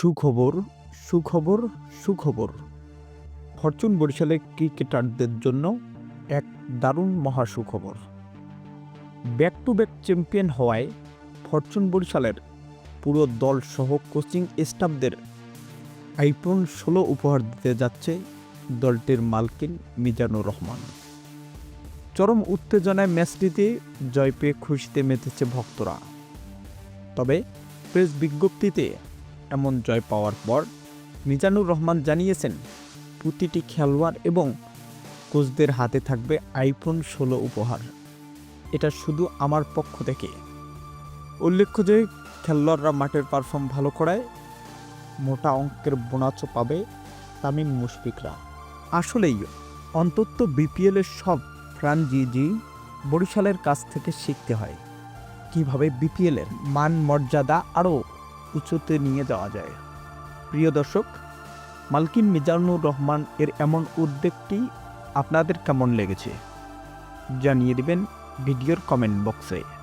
সুখবর সুখবর সুখবর। ফরচুন বরিশালের ক্রিকেটারদের জন্য এক দারুণ মহা সুখবর ব্যাক টু ব্যাক চ্যাম্পিয়ন হওয়ায় ফরচুন বরিশালের পুরো দল সহ কোচিং স্টাফদের আইফোন ষোলো উপহার দিতে যাচ্ছে দলটির মালকিন মিজানুর রহমান। চরম উত্তেজনায় ম্যাচটিতে জয় পেয়ে খুশিতে মেতেছে ভক্তরা। তবে প্রেস বিজ্ঞপ্তিতে এমন জয় পাওয়ার পর মিজানুর রহমান জানিয়েছেন, প্রতিটি খেলোয়াড় এবং কোচদের হাতে থাকবে আইফোন ষোলো উপহার। এটা শুধু আমার পক্ষ থেকে। উল্লেখ্য যে, খেলোয়াড়রা মাঠের পারফর্ম ভালো করায়, মোটা অঙ্কের বোনাসও পাবে তামিম মুশফিকরা। আসলেই, অন্তত বিপিএলের সব ফ্রাঞ্জিজি বরিশালের কাছ থেকে শিখতে হয়। কীভাবে বিপিএলের মান মর্যাদা আরও উঁচুতে নিয়ে যাওয়া যায়। প্রিয় দর্শক, মালকিন মিজানুর রহমান এর এমন উদ্যোগটি আপনাদের কেমন লেগেছে? জানিয়ে দেবেন ভিডিওর কমেন্ট বক্সে।